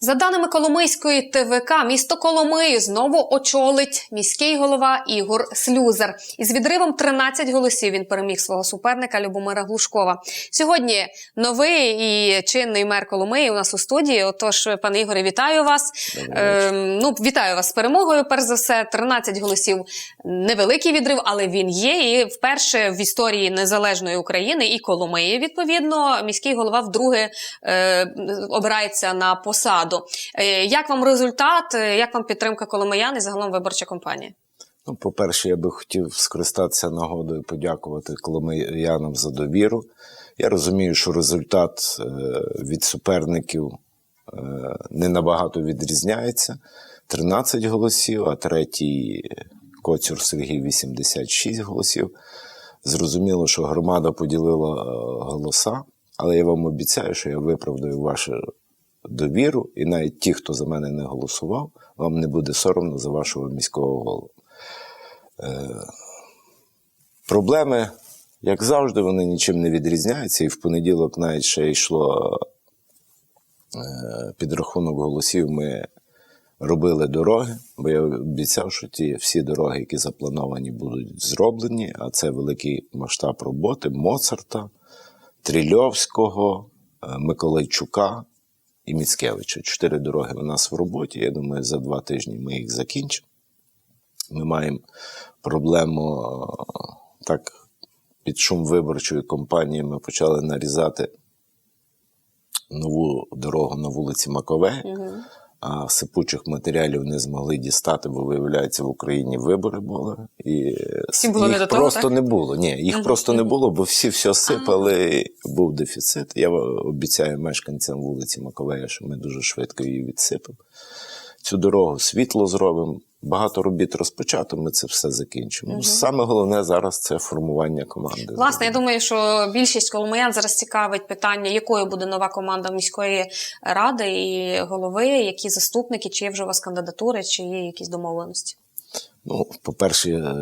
За даними Коломийської ТВК, місто Коломию знову очолить міський голова Ігор Слюзер. Із відривом 13 голосів він переміг свого суперника Любомира Глушкова. Сьогодні новий і чинний мер Коломиї у нас у студії. Отож, пане Ігоре, вітаю вас. Ем, ну, вітаю вас з перемогою. Перш за все, 13 голосів невеликий відрив, але він є. І вперше в історії незалежної України і Коломиї, відповідно, міський голова вдруге е, обирається на посаду. Е, як вам результат? Е, Як вам підтримка коломиян і загалом виборча кампанія? Ну, по-перше, я би хотів скористатися нагодою подякувати коломиянам за довіру. Я розумію, що результат е, від суперників не набагато відрізняється. 13 голосів, а третій Коцюр Сергій 86 голосів. Зрозуміло, що громада поділила голоса, але я вам обіцяю, що я виправдаю вашу довіру, і навіть ті, хто за мене не голосував, вам не буде соромно за вашого міського голову. Проблеми, як завжди, вони нічим не відрізняються. І в понеділок навіть ще йшло е, підрахунок голосів. Ми робили дороги, бо я обіцяв, що ті всі дороги, які заплановані, будуть зроблені. А це великий масштаб роботи Моцарта, Трильовського, е, Миколайчука і Міцкевича. Чотири дороги у нас в роботі. Я думаю, за два тижні ми їх закінчимо. Ми маємо проблему е, так під шум виборчої кампанії ми почали нарізати нову дорогу на вулиці Макове, а сипучих матеріалів не змогли дістати, бо виявляється, в Україні вибори були. І Всім було їх не до того, просто так? не було. Ні, їх Мгм, просто не було, бо всі все сипали, був дефіцит. Я обіцяю мешканцям вулиці Маковея, що ми дуже швидко її відсипемо. Цю дорогу світло зробимо. Багато робіт розпочато, ми це все закінчимо. Саме головне зараз це формування команди. Власне, я думаю, що більшість коломиян зараз цікавить питання, якою буде нова команда міської ради і голови, які заступники, чи є вже у вас кандидатури, чи є якісь домовленості. Ну, по-перше, е,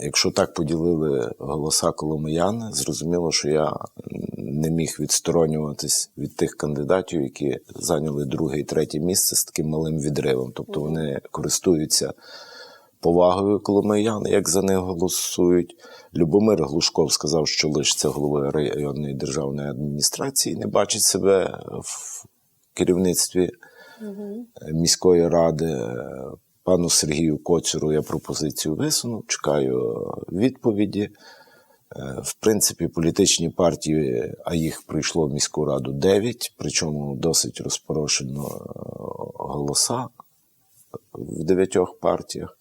якщо так поділили голоса коломияни, зрозуміло, що я не міг відсторонюватись від тих кандидатів, які зайняли друге і третє місце з таким малим відривом. Тобто вони користуються повагою коломиян, як за них голосують. Любомир Глушков сказав, що лишиться головою районної державної адміністрації, не бачить себе в керівництві міської ради. Пану Сергію Коцюру я пропозицію висунув, чекаю відповіді. В принципі, політичні партії, а їх прийшло в міську раду 9, причому досить розпорошено е, голоса в дев'ятьох партіях.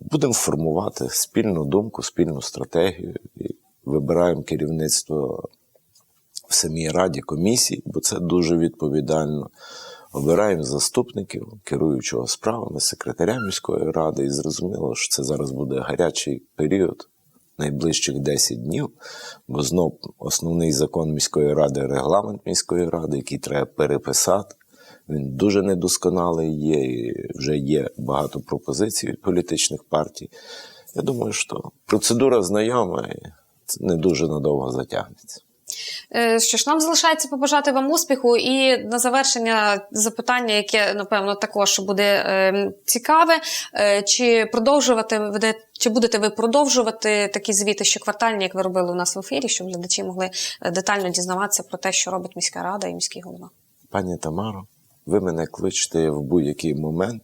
Будемо формувати спільну думку, спільну стратегію і вибираємо керівництво в самій раді комісії, бо це дуже відповідально. Обираємо заступників, керуючого справами, секретаря міської ради, і зрозуміло, що це зараз буде гарячий період найближчих 10 днів, бо знов основний закон міської ради, регламент міської ради, який треба переписати. Він дуже недосконалий є, і вже є багато пропозицій від політичних партій. Я думаю, що процедура знайома і це не дуже надовго затягнеться. Е, Що ж, нам залишається побажати вам успіху, і на завершення запитання, яке напевно також буде е, цікаве. Е, чи продовжувати веде, чи будете ви продовжувати такі звіти щоквартальні, як ви робили у нас в ефірі, щоб глядачі могли детально дізнаватися про те, що робить міська рада і міський голова? Пані Тамаро, ви мене кличете в будь-який момент.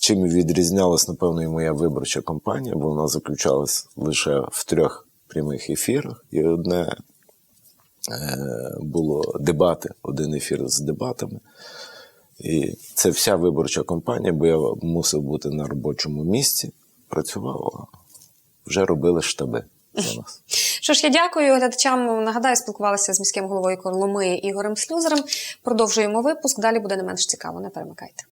Чим відрізнялась, напевно, і моя виборча кампанія, бо вона заключалась лише в трьох прямих ефірах. І одне було дебати, один ефір з дебатами. І це вся виборча кампанія, бо я мусив бути на робочому місці, працював, вже робили штаби. Що ж, я дякую глядачам. Нагадаю, спілкувалися з міським головою Коломиї Ігорем Слюзером. Продовжуємо випуск. Далі буде не менш цікаво. Не перемикайте.